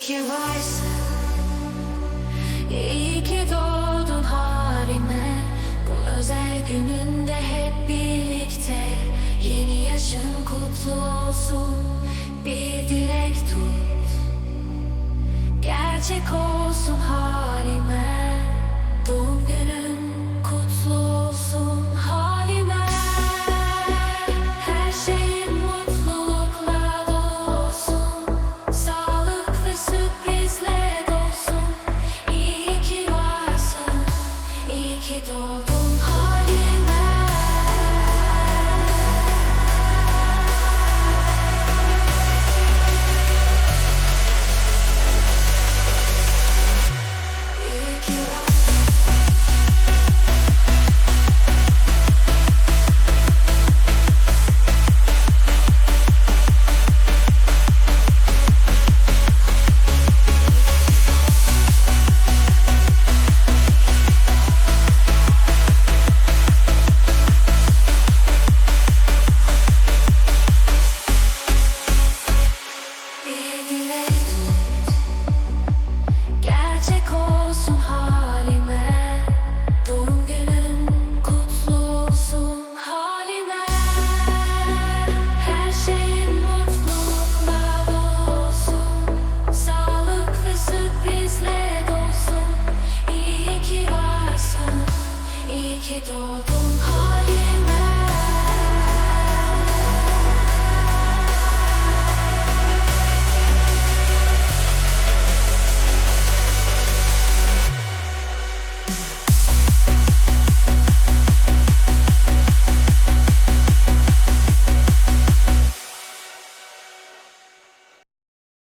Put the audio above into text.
ki varsın İyi ki doğdun halime. Bu özel gününde hep birlikte. Yeni yaşın kutlu olsun. Bir dilek tut. Gerçek ol.